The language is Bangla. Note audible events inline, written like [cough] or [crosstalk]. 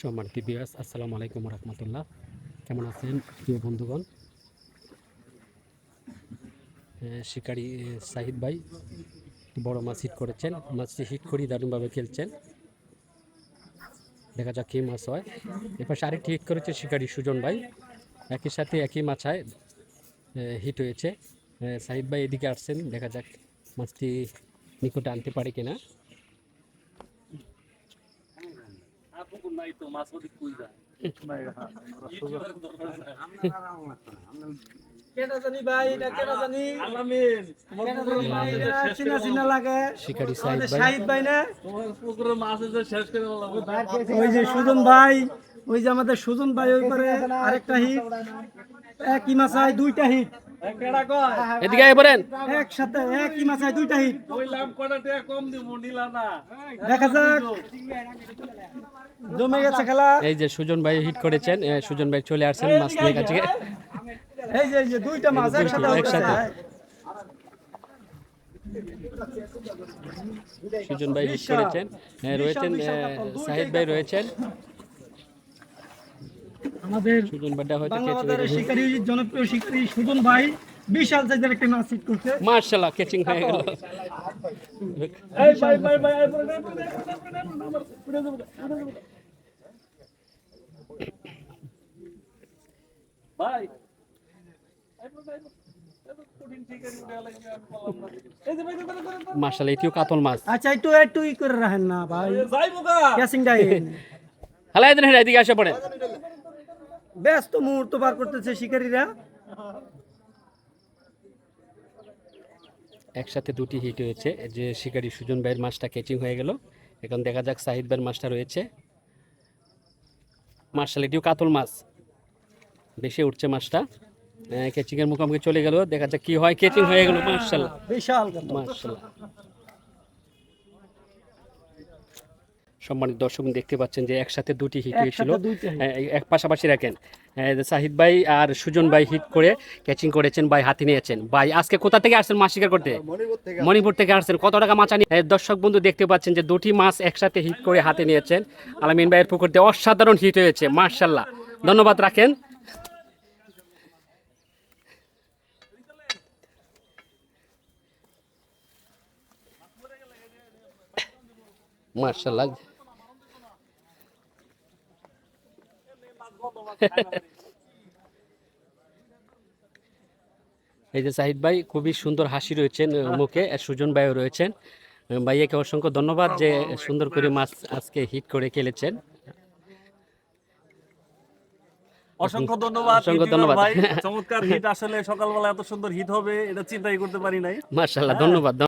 সম্মানিত বিয়াস আসসালামু আলাইকুম রহমতুল্লাহ। কেমন আছেন প্রিয় বন্ধুগণ? শিকারি সাহিদ ভাই, বড় মাছ হিট করেছেন। মাছটি হিট করি দারুণভাবে খেলছেন। দেখা যাক কী মাছ হয়। এপাশে আরেকটি হিট করেছে শিকারি সুজন ভাই। একই সাথে একই মাছায় হিট হয়েছে। সাহিদ ভাই এদিকে আসছেন, দেখা যাক মাছটি নিকটে আনতে পারে কিনা কেটা জানি ভাই এটা কেটা জানি কেটা জানি ভাই এটা চিনা চিনা লাগে শিকারি সাহিদ আমাদের ভাই শাহিদ ভাই না ওই যে সুজন ভাই ওই যে আমাদের সুজন ভাই ওই পারে আরেকটা হিট একই মাছায় দুইটা হিট এদিকে আয় বলেন। একসাথে একই মাছায় দুইটা হিট দেখা যাক। জমে গেছে খেলা। এই যে সুজন ভাই হিট করেছেন সুজন ভাই চলে আসছেন মাছ নিয়ে কাছে। এই যে এই যে দুইটা মাছ একসাথে সুজন ভাই হিট করেছেন। রয়েছেন সাহিদ ভাই রয়েছেন। আমাদের শিকারী জনপ্রিয় শিকারী সুজন ভাই বিশাল সাইজের একটা মাছ হিট করছে মার্শাল্লাহ কেচিং হয়ে গেল এই ভাই ভাই ভাই মার্শাল্লাহ এটিও কাতল মাছ আচ্ছা একটু একটু ই করে রাখেন না ভাই ক্যাসিং ডাই হালাই দেন এদিকে আসে পড়ে ব্যস্ত মুহূর্ত পার করতেছে শিকারীরা। একসাথে দুটি হিট হয়েছে। যে শিকারি সুজন ভাইয়ের মাছটা কেচিং হয়ে গেল। এখন দেখা যাক সাহিদ ভাইয়ের মাছটা রয়েছে। মার্শাল এটিও কাতল মাছ। বেশি উঠছে মাছটা। কেচিং এর মুখোমুখি চলে গেল। দেখা যাক কি হয়। কেচিং হয়ে গেল মার্শাল্লাহ বিশাল মার্শাল্লাহ সম্মানিত দর্শক দেখতে পাচ্ছেন যে একসাথে দুটি হিট হয়েছিল। এ, এক পাশাপাশি রাখেন। এ, সাহিদ ভাই আর সুজন ভাই হিট করে ক্যাচিং করেছেন ভাই হাতে নিয়েছেন। ভাই আজকে কোথা থেকে আসছেন মাছ শিকার করতে? মণিপুর থেকে আসছেন। কত টাকা মাছ আনি দর্শক বন্ধু দেখতে পাচ্ছেন যে দুটি মাছ একসাথে হিট করে হাতে নিয়েছেন। আলামিন ভাইয়ের পুকুরতে অসাধারণ হিট হয়েছে মার্শাল্লাহ ধন্যবাদ রাখেন। মার্শাল্লাহ [laughs] এই যে সাহিদ ভাই খুবই সুন্দর হাসি রয়েছেন মুখে আর সুজন ভাইও রয়েছেন। ভাইয়াকে অসংখ্য ধন্যবাদ যে সুন্দর করে মাছ আজকে হিট করে খেলেছেন। অসংখ্য ধন্যবাদ অসংখ্য ধন্যবাদ। ভাই চমৎকার হিট আসলে সকালবেলা এত সুন্দর হিট হবে এটা চিন্তাই করতে পারি নাই। মার্শাল্লাহ ধন্যবাদ।